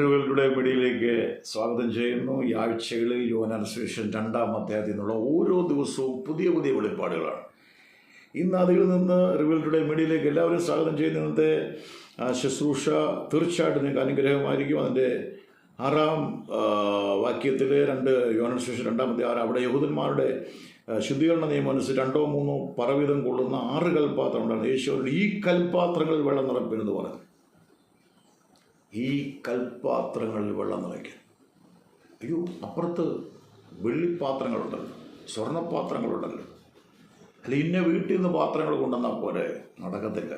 റിവലുടെ പിടിയിലേക്ക് സ്വാഗതം ചെയ്യുന്നു. ഈ ആഴ്ചകളിൽ യോനാനുസേഷൻ രണ്ടാം അധ്യായത്തിൽ നിന്നുള്ള ഓരോ ദിവസവും പുതിയ പുതിയ വെളിപ്പാടുകളാണ്. ഇന്ന് അതിൽ നിന്ന് റിവലുടെ മീഡിയയിലേക്ക് എല്ലാവരും സ്വാഗതം ചെയ്യുന്ന. ഇന്നത്തെ ശുശ്രൂഷ തീർച്ചയായിട്ടും നിങ്ങൾക്ക് അനുഗ്രഹമായിരിക്കും. അതിന്റെ ആറാം വാക്യത്തിൽ രണ്ട് യോനാനുസേഷൻ രണ്ടാമത്തെ ആറ് അവിടെ യഹൂദന്മാരുടെ ശുദ്ധീകരണ നിയമം അനുസരിച്ച് രണ്ടോ മൂന്നോ പറവിധം കൊള്ളുന്ന ആറ് കൽപ്പാത്രം ഉണ്ടാണ് യേശുവിന്റെ ഈ കൽപ്പാത്രങ്ങളിൽ വെള്ളം നിറപ്പിനെന്ന് പറഞ്ഞു ഈ കൽപ്പാത്രങ്ങളിൽ വെള്ളം നിറയ്ക്കാൻ. അയ്യോ അപ്പുറത്ത് വെള്ളിപ്പാത്രങ്ങളുണ്ടല്ലോ സ്വർണപ്പാത്രങ്ങളുണ്ടല്ലോ അല്ല ഇന്ന വീട്ടിൽ നിന്ന് പാത്രങ്ങൾ കൊണ്ടുവന്നാൽ പോലെ നടക്കത്തില്ല.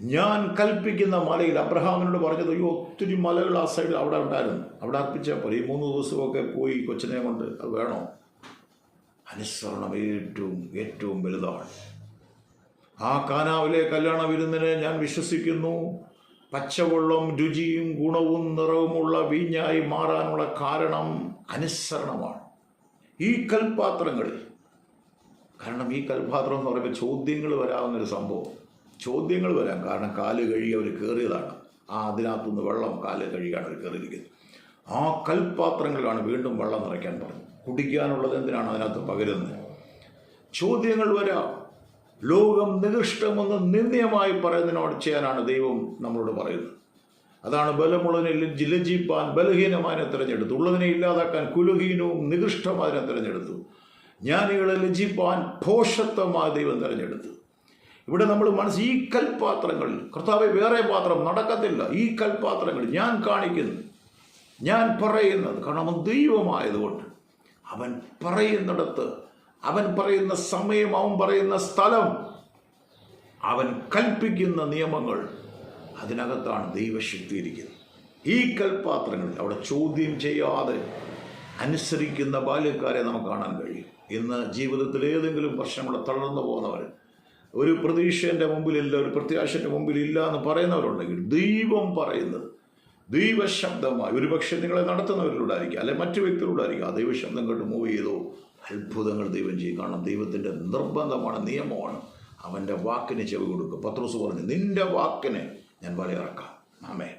ഞാൻ കൽപ്പിക്കുന്ന മലയിൽ അബ്രഹാമിനോട് പറഞ്ഞത് അയ്യോ ഒത്തിരി മലകൾ ആ സൈഡിൽ അവിടെ ഉണ്ടായിരുന്നു. അവിടെ അർപ്പിച്ചാൽ പോലെ ഈ മൂന്ന് ദിവസമൊക്കെ പോയി കൊച്ചിനെ കൊണ്ട് അത് വേണോ? അനുസരണം ഏറ്റവും ഏറ്റവും വലുതാണ്. ആ കാനാവിലെ കല്യാണ വിരുന്നിനെ ഞാൻ വിശ്വസിക്കുന്നു. പച്ചവെള്ളം രുചിയും ഗുണവും നിറവുമുള്ള വീഞ്ഞായി മാറാനുള്ള കാരണം അനുസരണമാണ്. ഈ കൽപാത്രങ്ങളിൽ കാരണം ഈ കൽപാത്രം എന്ന് പറയുമ്പോൾ ചോദ്യങ്ങൾ വരാവുന്നൊരു സംഭവം. ചോദ്യങ്ങൾ വരാം. കാരണം കാൽ കഴുകി അവർ കയറിയതാണ് ആ അതിനകത്തുനിന്ന് വെള്ളം കാൽ കഴുകിയാണ് അവർ കയറിയിരിക്കുന്നത് ആ കൽപാത്രങ്ങളിലാണ് വീണ്ടും വെള്ളം നിറയ്ക്കാൻ പറഞ്ഞത്. കുടിക്കാനുള്ളത് എന്തിനാണ് അതിനകത്ത് പകരുന്നത്? ചോദ്യങ്ങൾ വരാം. ലോകം നികൃഷ്ടമെന്ന് നിന്ദ്യമായി പറയുന്നതിനോട് ചെയ്യാനാണ് ദൈവം നമ്മളോട് പറയുന്നത്. അതാണ് ബലമുള്ളതിനെ ലജിപ്പാൻ ബലഹീനമായതിനെ തിരഞ്ഞെടുത്തു. ഉള്ളതിനെ ഇല്ലാതാക്കാൻ കുലഹീനവും നികൃഷ്ടമായതിനെ തിരഞ്ഞെടുത്തു. ജ്ഞാനികളെ ലജിപ്പാൻ ഭോഷത്വമായ ദൈവം തിരഞ്ഞെടുത്തു. ഇവിടെ നമ്മൾ മനസ്സ് ഈ കൽപാത്രങ്ങളിൽ കർത്താവ് വേറെ പാത്രം നടക്കത്തില്ല. ഈ കൽപാത്രങ്ങൾ ഞാൻ കാണിക്കുന്നു. ഞാൻ പറയുന്നത്. കാരണം ദൈവമായതുകൊണ്ട് അവൻ പറയുന്നിടത്ത് അവൻ പറയുന്ന സമയം അവൻ പറയുന്ന സ്ഥലം അവൻ കൽപ്പിക്കുന്ന നിയമങ്ങൾ അതിനകത്താണ് ദൈവശക്തി ഇരിക്കുന്നത് ഈ കൽപാത്രങ്ങളിൽ അവിടെ ചോദ്യം ചെയ്യാതെ അനുസരിക്കുന്ന ബാല്യക്കാരെ നമുക്ക് കാണാൻ കഴിയും. ഇന്ന് ജീവിതത്തിൽ ഏതെങ്കിലും പ്രശ്നങ്ങൾ തളർന്നു പോകുന്നവർ ഒരു പ്രതീക്ഷേന്റെ മുമ്പിലില്ല ഒരു പ്രത്യാശന്റെ മുമ്പിലില്ല എന്ന് പറയുന്നവരുണ്ടെങ്കിൽ ദൈവം പറയുന്നത് ദൈവശബ്ദമായി. ഒരുപക്ഷെ നിങ്ങളെ നടത്തുന്നവരിലൂടെ ആയിരിക്കാം അല്ലെ മറ്റു വ്യക്തികളിലൂടെ ആയിരിക്കും ആ ദൈവശബ്ദം കേട്ട് മൂവ് ചെയ്തോ അത്ഭുതങ്ങൾ ദൈവം ചെയ്യും കാരണം ദൈവത്തിന്റെ നിർബന്ധമാണ് നിയമമാണ്. അവന്റെ വാക്കിന് ചെവി കൊടുക്കും പത്രോസ് പറഞ്ഞു നിന്റെ വാക്കിന് ഞാൻ വലയിറക്കാം. ആമേ